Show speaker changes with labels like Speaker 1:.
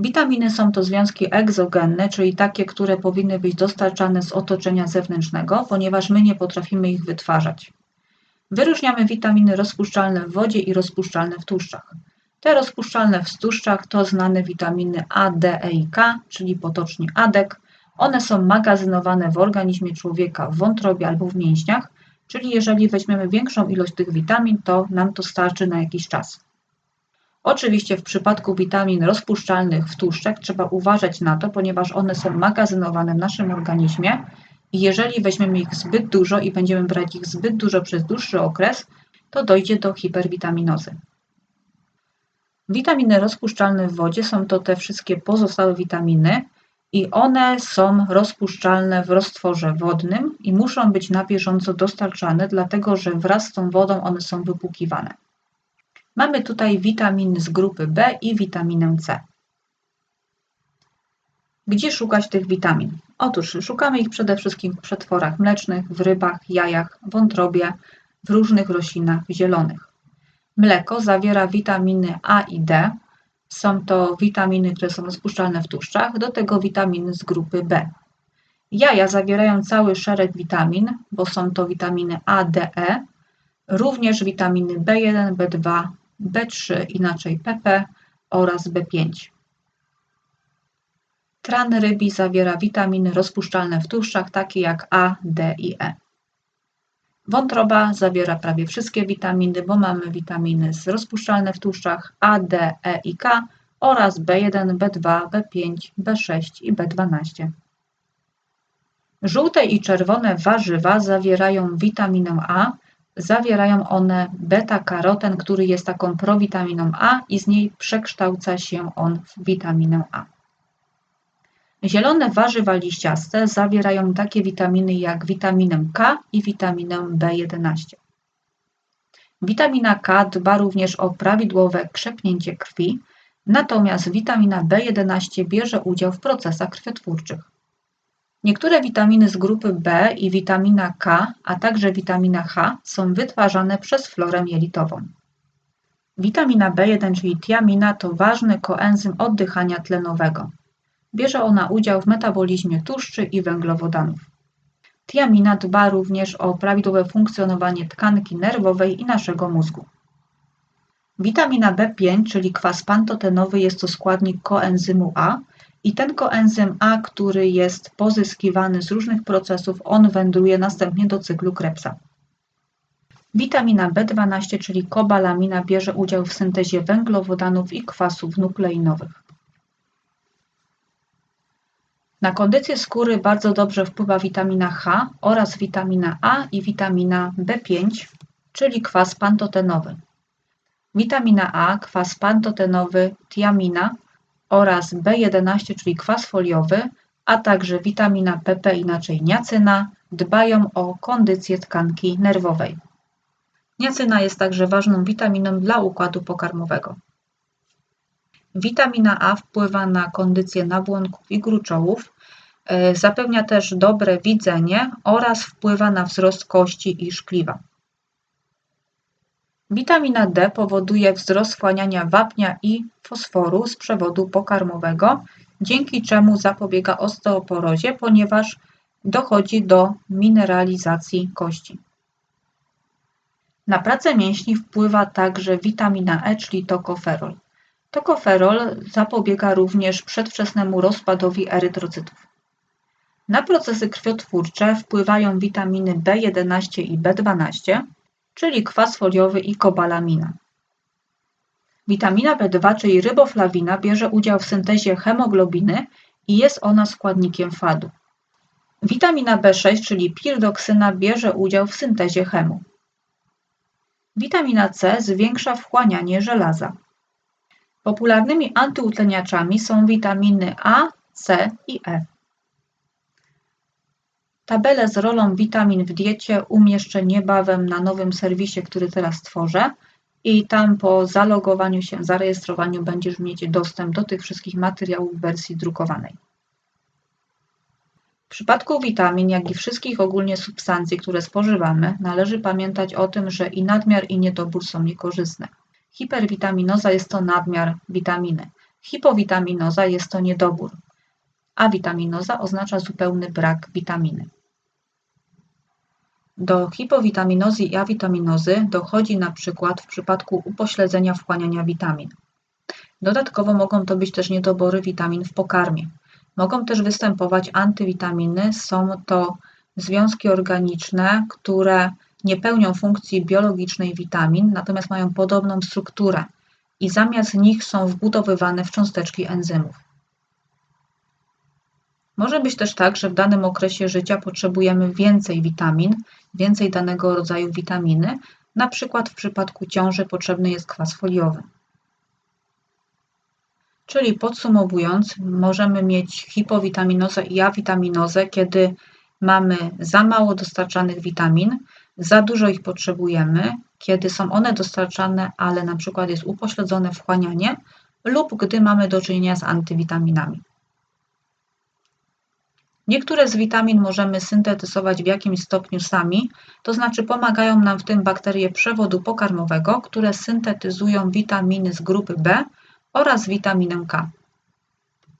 Speaker 1: Witaminy są to związki egzogenne, czyli takie, które powinny być dostarczane z otoczenia zewnętrznego, ponieważ my nie potrafimy ich wytwarzać. Wyróżniamy witaminy rozpuszczalne w wodzie i rozpuszczalne w tłuszczach. Te rozpuszczalne w tłuszczach to znane witaminy A, D, E i K, czyli potocznie ADEK. One są magazynowane w organizmie człowieka w wątrobie albo w mięśniach, czyli jeżeli weźmiemy większą ilość tych witamin, to nam to starczy na jakiś czas. Oczywiście w przypadku witamin rozpuszczalnych w tłuszczach trzeba uważać na to, ponieważ one są magazynowane w naszym organizmie i jeżeli weźmiemy ich zbyt dużo i będziemy brać ich zbyt dużo przez dłuższy okres, to dojdzie do hiperwitaminozy. Witaminy rozpuszczalne w wodzie są to te wszystkie pozostałe witaminy i one są rozpuszczalne w roztworze wodnym i muszą być na bieżąco dostarczane, dlatego że wraz z tą wodą one są wypłukiwane. Mamy tutaj witaminy z grupy B i witaminę C. Gdzie szukać tych witamin? Otóż szukamy ich przede wszystkim w przetworach mlecznych, w rybach, jajach, wątrobie, w różnych roślinach zielonych. Mleko zawiera witaminy A i D. Są to witaminy, które są rozpuszczalne w tłuszczach, do tego witaminy z grupy B. Jaja zawierają cały szereg witamin, bo są to witaminy A, D, E, również witaminy B1, B2, B3, inaczej PP oraz B5. Tran rybi zawiera witaminy rozpuszczalne w tłuszczach, takie jak A, D i E. Wątroba zawiera prawie wszystkie witaminy, bo mamy witaminy rozpuszczalne w tłuszczach A, D, E i K oraz B1, B2, B5, B6 i B12. Żółte i czerwone warzywa zawierają witaminę A, zawierają one beta-karoten, który jest taką prowitaminą A i z niej przekształca się on w witaminę A. Zielone warzywa liściaste zawierają takie witaminy jak witaminę K i witaminę B11. Witamina K dba również o prawidłowe krzepnięcie krwi, natomiast witamina B11 bierze udział w procesach krwiotwórczych. Niektóre witaminy z grupy B i witamina K, a także witamina H są wytwarzane przez florę jelitową. Witamina B1, czyli tiamina, to ważny koenzym oddychania tlenowego. Bierze ona udział w metabolizmie tłuszczy i węglowodanów. Tiamina dba również o prawidłowe funkcjonowanie tkanki nerwowej i naszego mózgu. Witamina B5, czyli kwas pantotenowy, jest to składnik koenzymu A i ten koenzym A, który jest pozyskiwany z różnych procesów, on wędruje następnie do cyklu Krebsa. Witamina B12, czyli kobalamina, bierze udział w syntezie węglowodanów i kwasów nukleinowych. Na kondycję skóry bardzo dobrze wpływa witamina H oraz witamina A i witamina B5, czyli kwas pantotenowy. Witamina A, kwas pantotenowy, tiamina oraz B11, czyli kwas foliowy, a także witamina PP, inaczej niacyna, dbają o kondycję tkanki nerwowej. Niacyna jest także ważną witaminą dla układu pokarmowego. Witamina A wpływa na kondycję nabłonków i gruczołów, e, zapewnia też dobre widzenie oraz wpływa na wzrost kości i szkliwa. Witamina D powoduje wzrost wchłaniania wapnia i fosforu z przewodu pokarmowego, dzięki czemu zapobiega osteoporozie, ponieważ dochodzi do mineralizacji kości. Na pracę mięśni wpływa także witamina E, czyli tokoferol. Tokoferol zapobiega również przedwczesnemu rozpadowi erytrocytów. Na procesy krwiotwórcze wpływają witaminy B11 i B12, czyli kwas foliowy i kobalamina. Witamina B2, czyli ryboflawina, bierze udział w syntezie hemoglobiny i jest ona składnikiem fadu. Witamina B6, czyli pirdoksyna, bierze udział w syntezie chemu. Witamina C zwiększa wchłanianie żelaza. Popularnymi antyutleniaczami są witaminy A, C i E. Tabelę z rolą witamin w diecie umieszczę niebawem na nowym serwisie, który teraz tworzę i tam po zalogowaniu się, zarejestrowaniu będziesz mieć dostęp do tych wszystkich materiałów w wersji drukowanej. W przypadku witamin, jak i wszystkich ogólnie substancji, które spożywamy, należy pamiętać o tym, że i nadmiar i niedobór są niekorzystne. Hiperwitaminoza jest to nadmiar witaminy. Hipowitaminoza jest to niedobór. Awitaminoza oznacza zupełny brak witaminy. Do hipowitaminozy i awitaminozy dochodzi na przykład w przypadku upośledzenia wchłaniania witamin. Dodatkowo mogą to być też niedobory witamin w pokarmie. Mogą też występować antywitaminy, są to związki organiczne, które nie pełnią funkcji biologicznej witamin, natomiast mają podobną strukturę i zamiast nich są wbudowywane w cząsteczki enzymów. Może być też tak, że w danym okresie życia potrzebujemy więcej witamin, więcej danego rodzaju witaminy, na przykład w przypadku ciąży potrzebny jest kwas foliowy. Czyli podsumowując, możemy mieć hipowitaminozę i awitaminozę, kiedy mamy za mało dostarczanych witamin, za dużo ich potrzebujemy, kiedy są one dostarczane, ale na przykład jest upośledzone wchłanianie lub gdy mamy do czynienia z antywitaminami. Niektóre z witamin możemy syntetyzować w jakimś stopniu sami, to znaczy pomagają nam w tym bakterie przewodu pokarmowego, które syntetyzują witaminy z grupy B oraz witaminę K.